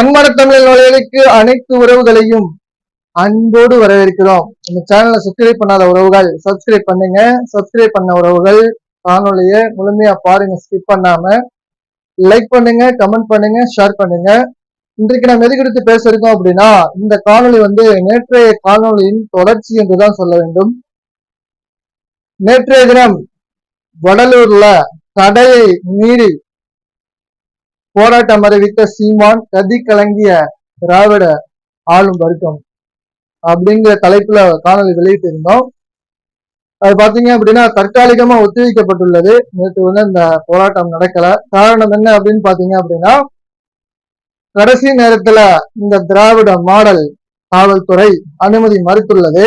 கண்மர தமிழ் நுழைவுக்கு அனைத்து உறவுகளையும் அன்போடு வரவேற்கிறோம். இந்த சேனலை சப்ஸ்கிரைப் பண்ணாத உறவுகள் சப்ஸ்கிரைப் பண்ணுங்க. சப்ஸ்கிரைப் பண்ண உறவுகள் காணொலிய முழுமையா பாருங்க ஸ்கிப் பண்ணாம. லைக் பண்ணுங்க கமெண்ட் பண்ணுங்க ஷேர் பண்ணுங்க. இன்றைக்கு நாம் எது குறித்து பேச இருக்கோம் அப்படின்னா இந்த காணொளி வந்து நேற்றைய காணொளியின் தொடர்ச்சி என்றுதான் சொல்ல வேண்டும். நேற்றைய தினம் வடலூர்ல தடையை மீறி போராட்டம் அறிவித்த சீமான் கதி கலங்கிய திராவிட ஆளும் வர்க்கம் அப்படிங்கிற தலைப்புல காணொலி வெளியிட்டிருந்தோம். அது பாத்தீங்க அப்படின்னா தற்காலிகமா ஒத்திவைக்கப்பட்டுள்ளது. நேற்று வந்து இந்த போராட்டம் நடக்கல. காரணம் என்ன அப்படின்னு பாத்தீங்க அப்படின்னா கடைசி நேரத்துல இந்த திராவிட மாடல் காவல்துறை அனுமதி மறுத்துள்ளது.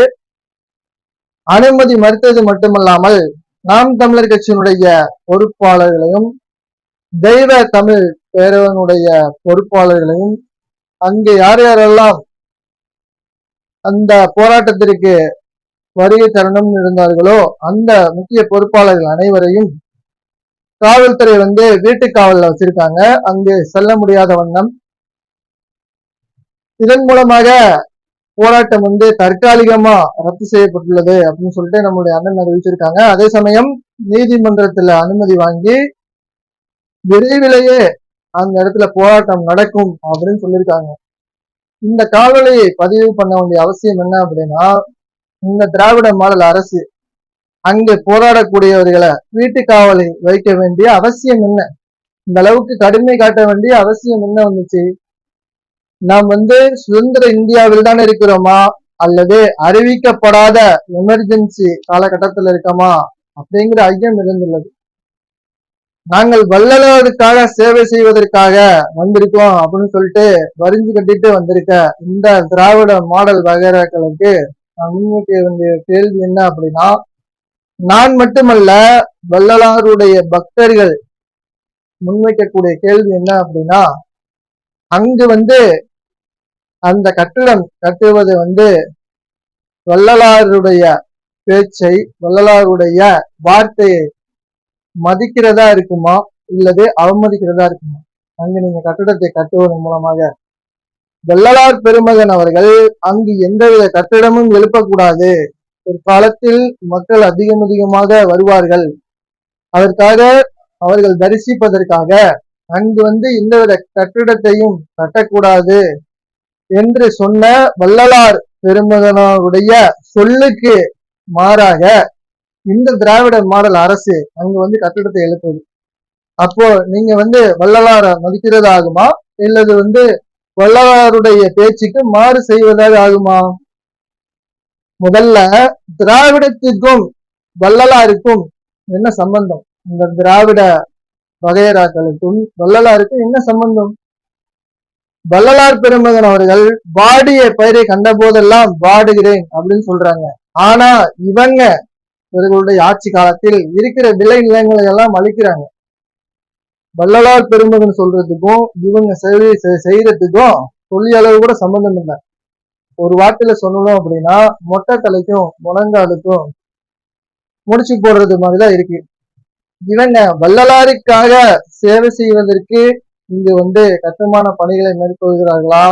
அனுமதி மறுத்தது மட்டுமல்லாமல் நாம் தமிழர் கட்சியினுடைய பொறுப்பாளர்களையும் தெய்வ தமிழ் பேரவனுடைய பொறுப்பாளர்களையும் அங்கே யார் யாரெல்லாம் அந்த போராட்டத்திற்கு வருகை தரணும் இருந்தார்களோ அந்த முக்கிய பொறுப்பாளர்கள் அனைவரையும் காவல்துறை வந்து வீட்டு காவல்ல வச்சிருக்காங்க. அங்கு செல்ல முடியாத வண்ணம். இதன் மூலமாக போராட்டம் வந்து தற்காலிகமா ரத்து செய்யப்பட்டுள்ளது அப்படின்னு சொல்லிட்டு நம்முடைய அண்ணன் அறிவிச்சிருக்காங்க. அதே சமயம் நீதிமன்றத்துல அனுமதி வாங்கி விரைவிலேயே அந்த இடத்துல போராட்டம் நடக்கும் அப்படின்னு சொல்லியிருக்காங்க. இந்த காவலையை பதிவு பண்ண வேண்டிய அவசியம் என்ன அப்படின்னா இந்த திராவிட மாடல் அரசு அங்கே போராடக்கூடியவர்களை வீட்டு காவலை வைக்க வேண்டிய அவசியம் என்ன? இந்த அளவுக்கு கடுமை காட்ட வேண்டிய அவசியம் என்ன வந்துச்சு? நாம் வந்து சுதந்திர இந்தியாவில் தான் இருக்கிறோமா? அல்லது அறிவிக்கப்படாத எமர்ஜென்சி காலகட்டத்தில் இருக்கோமா? அப்படிங்கிற ஐயம் இருந்துள்ளது. நாங்கள் வள்ளலாருக்காக சேவை செய்வதற்காக வந்திருக்கோம் அப்படின்னு சொல்லிட்டு வரிஞ்சு கட்டிட்டு வந்திருக்க இந்த திராவிட மாடல் வகைராக்களுக்கு நான் முன்வைக்க வேண்டிய கேள்வி என்ன அப்படின்னா நான் மட்டுமல்ல வள்ளலாருடைய பக்தர்கள் முன்வைக்கக்கூடிய கேள்வி என்ன அப்படின்னா அங்கு வந்து அந்த கட்டிடம் கட்டுவது வந்து வள்ளலாருடைய பேச்சை வள்ளலாருடைய வார்த்தையை மதிக்கிறதா இருக்குமா? இல்லது அவமதிக்கிறதா இருக்குமா? அங்கு நீங்க கட்டிடத்தை கட்டுவதன் மூலமாக. வெள்ளலார் பெருமகன் அவர்கள் அங்கு எந்தவித கட்டிடமும் எழுப்பக்கூடாது. ஒரு காலத்தில் மக்கள் அதிகம் அதிகமாக வருவார்கள். அதற்காக அவர்கள் தரிசிப்பதற்காக அங்கு வந்து எந்தவித கட்டிடத்தையும் கட்டக்கூடாது என்று சொன்ன வள்ளலார் பெருமகனாருடைய சொல்லுக்கு மாறாக இந்த திராவிட மாடல் அரசு அங்க வந்து கட்டிடத்தை எழுப்புது. அப்போ நீங்க வந்து வள்ளலார மதிக்கிறது ஆகுமா? இல்லது வந்து வள்ளலாருடைய பேச்சுக்கு மாறு செய்வதாக ஆகுமா? முதல்ல திராவிடத்துக்கும் வள்ளலாருக்கும் என்ன சம்பந்தம்? இந்த திராவிட வகையராக்களுக்கும் வள்ளலாருக்கும் என்ன சம்பந்தம்? வள்ளலார் பெருமகன் அவர்கள் வாடிய பயிரை கண்ட போதெல்லாம் வாடுகிறேன் அப்படின்னு சொல்றாங்க. ஆனா இவங்க இவர்களுடைய ஆட்சி காலத்தில் இருக்கிற விளை நிலங்களை எல்லாம் அழிக்கிறாங்க. வள்ளலார் பெருமகன் சொல்றதுக்கும் இவங்க செய்யறதுக்கும் சொல்லி அளவு கூட சம்பந்தம் இல்லை. ஒரு வாட்டில சொல்லணும் அப்படின்னா மொட்டை தலைக்கும் முழங்காலுக்கும் முடிச்சு போடுறது மாதிரிதான் இருக்கு. இவங்க வள்ளலாருக்காக சேவை செய்வதற்கு இங்கு வந்து கட்டுமான பணிகளை மேற்கொள்கிறார்களா?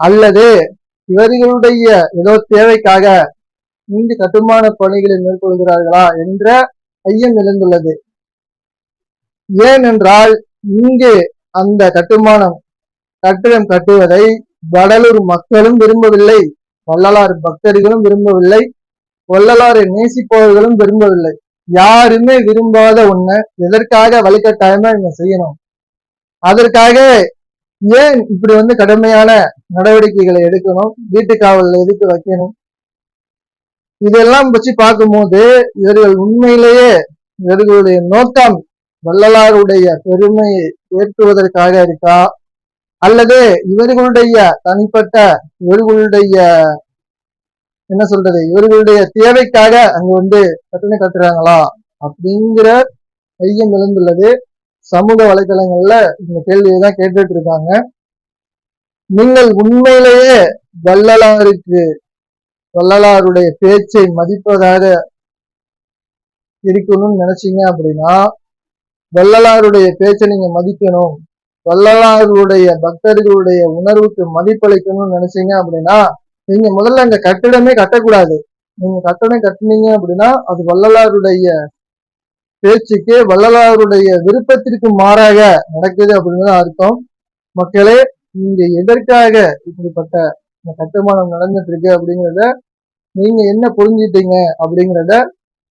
அல்லது இவர்களுடைய ஏதோ தேவைக்காக இங்கு கட்டுமான பணிகளை மேற்கொள்கிறார்களா என்ற ஐயம் எழுந்துள்ளது ஏனென்றால் இங்கு அந்த கட்டுமானம் கட்டிடம் கட்டுவதை வடலூர் மக்களும் விரும்பவில்லை வள்ளலார் பக்தர்களும் விரும்பவில்லை வள்ளலாரை நேசிப்பவர்களும் விரும்பவில்லை. யாருமே விரும்பாத ஒண்ணு எதற்காக வழிகட்டாயமா இவங்க செய்யணும்? அதற்காக ஏன் இப்படி வந்து கடுமையான நடவடிக்கைகளை எடுக்கணும்? வீட்டு காவலில் எதுக்கு வைக்கணும்? இதெல்லாம் வச்சு பார்க்கும்போது இவர்கள் உண்மையிலேயே இவர்களுடைய நோக்கம் வள்ளலாருடைய பெருமையை ஏற்றுவதற்காக இருக்கா? அல்லது இவர்களுடைய தனிப்பட்ட இவர்களுடைய என்ன சொல்றது இவர்களுடைய தேவைக்காக அங்க வந்து கட்டணம் கட்டுறாங்களா? அப்படிங்கிற ஐயம் எழுந்துள்ளது. சமூக வலைதளங்கள்ல இந்த கேள்வியை தான் கேட்டுட்டு இருக்காங்க. நீங்கள் உண்மையிலேயே வள்ளலாருக்கு வள்ளலாருடைய பேச்சை மதிப்பதாக இருக்கணும்னு நினைச்சீங்க அப்படின்னா வள்ளலாருடைய பேச்சை நீங்க மதிக்கணும். வள்ளலாருடைய பக்தர்களுடைய உணர்வுக்கு மதிப்பளிக்கணும்னு நினைச்சீங்க அப்படின்னா நீங்க முதல்ல அங்க கட்டிடமே கட்டக்கூடாது. நீங்க கட்டணம் கட்டுனீங்க அப்படின்னா அது வள்ளலாருடைய பேச்சுக்கு வள்ளலாருடைய விருப்பத்திற்கு மாறாக நடக்குது அப்படின்னு அர்த்தம். மக்களே நீங்க எதற்காக இப்படிப்பட்ட இந்த கட்டுமானம் நடந்துட்டு இருக்கு அப்படிங்கிறத நீங்க என்ன புரிஞ்சிட்டீங்க அப்படிங்கிறத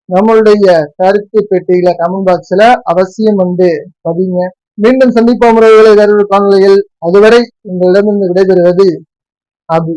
நம்மளுடைய கருத்து பெட்டியில கமெண்ட் பாக்ஸ்ல அவசியம் வந்து பதிங்க. மீண்டும் சந்திப்போம் முறைகளை வேறொரு காணொலியில் அதுவரை உங்களிடமிருந்து விடைபெறுவது அபி.